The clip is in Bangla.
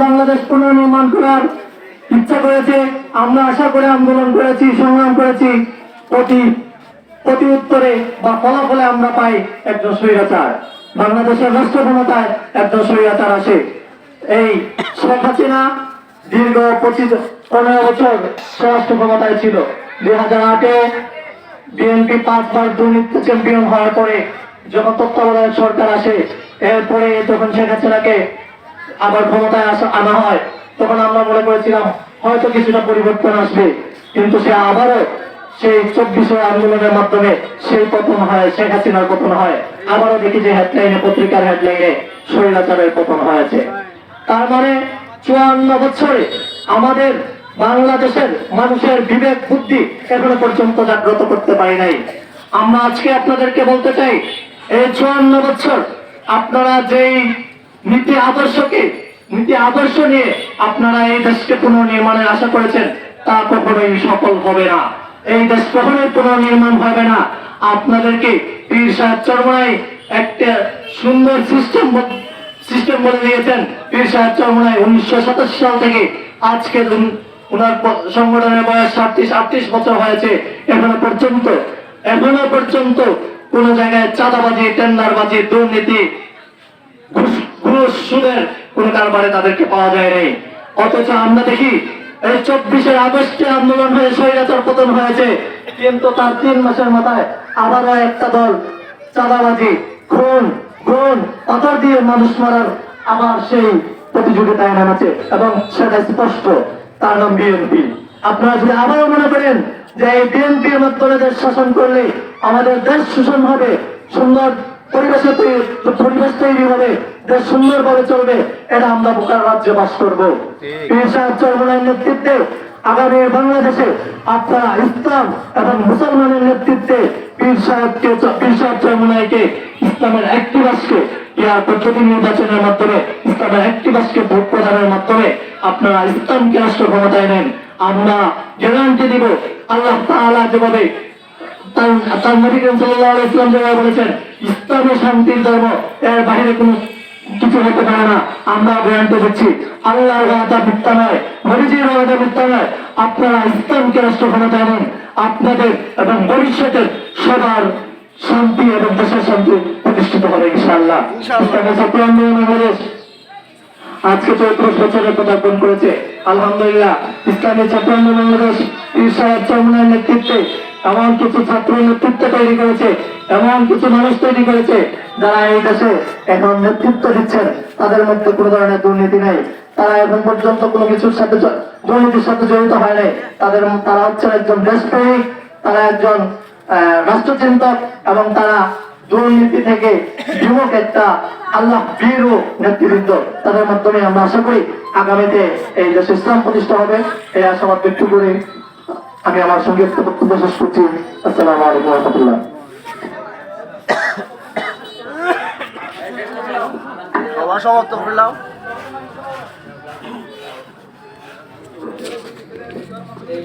বাংলাদেশ পুনর্নির্মাণ করার ইচ্ছা করেছে। আমরা আশা করে আন্দোলন করেছি, সংগ্রাম করেছি। প্রতি প্রতি উত্তরে বা ফলাফলে আমরা পাই একজন স্বৈরাচার। বাংলাদেশের রাষ্ট্র ক্ষমতায় একজন স্বৈরাচার আসে। এই শেখ হাসিনা দীর্ঘ পঁচিশ, পনেরো বছর স্বরাষ্ট্র ক্ষমতায় ছিল। দুই হাজার আটে বিএনপি পাঁচবার দুর্নীতি চ্যাম্পিয়ন হওয়ার পরে যখন তত্ত্বাবধায়ক সরকার আসে, এরপরে যখন শেখ হাসিনাকে আবার ক্ষমতায় আসা আনা হয়। তখন আমরা মনে করেছিলাম, হয়তো কিছুটা পরিবর্তন আসবে। কিন্তু সে আবারও সেই চব্বিশে আন্দোলনের মাধ্যমে সেই পতন হয়, শেখ হাসিনার পতন হয়। আবারও দেখি যে হেডলাইনে পত্রিকার হেডলাইনে স্বৈরাচারের পতন হয়েছে। তার মানে চুয়ান্ন বছরে আমাদের বাংলাদেশের মানুষের বিবেক, বুদ্ধি এখনও পর্যন্ত জাগ্রত করতে পারি নাই। আমরা আজকে আপনাদেরকে বলতে চাই, এই চুয়ান্ন বছর আপনারা যেই নীতি আদর্শকে, নীতি আদর্শ নিয়ে আপনারা এই দেশকে পুনর্নির্মাণের আশা করেছেন, তা কখনোই সফল হবে না। এই দেশ কখনোই পুনর্নির্মাণ হবে না। আপনাদেরকে পীর সাহেব চরমাই একটা সুন্দর সিস্টেম সিস্টেম বলে দিয়েছেন। পীর সাহেব চরমাই উনিশশো সাল থেকে আজকে উনার সংগঠনের বয়স সাতত্রিশ, আটত্রিশ বছর হয়েছে। এখনও পর্যন্ত এখনও পর্যন্ত কোন জায়গায় চাঁদাবাজি, টেন্ডারবাজি, দুর্নীতি সুদের কোন কারবারে তাদেরকে পাওয়া যায় নাই। অথচ আমরা দেখি, এই চব্বিশের আগস্টে আন্দোলন হয়ে স্বৈরাচার পতন হয়েছে। কিন্তু তার তিন মাসের মাথায় আবারও একটা দল, চাঁদাবাজি, খুন গুণ পাথর দিয়ে মানুষ মারার আবার সেই প্রতিযোগিতায় নেমেছে এবং সেটা স্পষ্ট, তার নাম বিএনপি। আপনারা যদি আবারও মনে করেন যে এই বিএনপির মাধ্যমে দেশ শাসন করলে আমাদের দেশ শোষণ হবে, সুন্দর পরিবেশে পরিবেশ তৈরি হবে দেশ সুন্দরভাবে চলবে এটা আমরা বোকার রাজ্যে বাস করব। নেতৃত্বে আগামী বাংলাদেশে আপনারা ইসলাম এবং মুসলমানের নেতৃত্বে পীর সাহেবকে পীর সাহেব চরমনাইকে ইসলামের একটি ইয়ার পদ্ধতি নির্বাচনের মাধ্যমে ইসলামের একটি রাষ্ট্রকে ভোট প্রদানের মাধ্যমে আপনারা ইসলামকে রাষ্ট্র ক্ষমতায় নেন। আমরা গ্যারান্টি দিব আল্লাহ তাআলা যেভাবে তার তার নবী করিম সাল্লাল্লাহু আলাইহি ওয়াসাল্লাম যেভাবে বলেছেন ইসলামে শান্তির ধর্ম এর বাইরে কোনো কিছু হতে পারে না। আমরা গ্যারান্টি দিচ্ছি আল্লাহর ওয়াদা মিথ্যা নয় নবীজির ওয়াদা মিথ্যা নয়। আপনারা ইসলামকে রাষ্ট্র ক্ষমতায় নেন আপনাদের এবং ভবিষ্যতের সবার শান্তি এবং দেশের শান্তি প্রতিষ্ঠিত হবে ইনশাআল্লাহ। ইসলামের ছাত্র আজকে চৌত্রিশ বছরের পদার্পণ করেছে। আলহামদুলিল্লাহ ইসলামী ছাত্র আন্দোলন বাংলাদেশ নেতৃত্বে এমন কিছু ছাত্র নেতৃত্ব তৈরি করেছে, এমন কিছু মানুষ তৈরি করেছে যারা এই দেশে এখন নেতৃত্ব দিচ্ছেন। তাদের মধ্যে কোনো ধরনের দুর্নীতি নেই। তারা এখন পর্যন্ত কোনো কিছুর সাথে দুর্নীতির সাথে জড়িত হয় নাই। তাদের তারা হচ্ছেন একজন দেশপ্রেমিক, তারা একজন রাষ্ট্রচিন্তক এবং তারা দুর্নীতি থেকে যুবক একটা আল্লাহ বীর নেতৃবৃন্দ। তাদের মাধ্যমে আমরা আশা করি আগামীতে এই দেশে ইসলাম প্রতিষ্ঠা হবে। এই আশাবাদ ব্যক্ত করে। আমি আমার সঙ্গে বক্তব্য শেষ করছি। আসসালামু আলাইকুম রহমতুল্লাহ। করলাম এই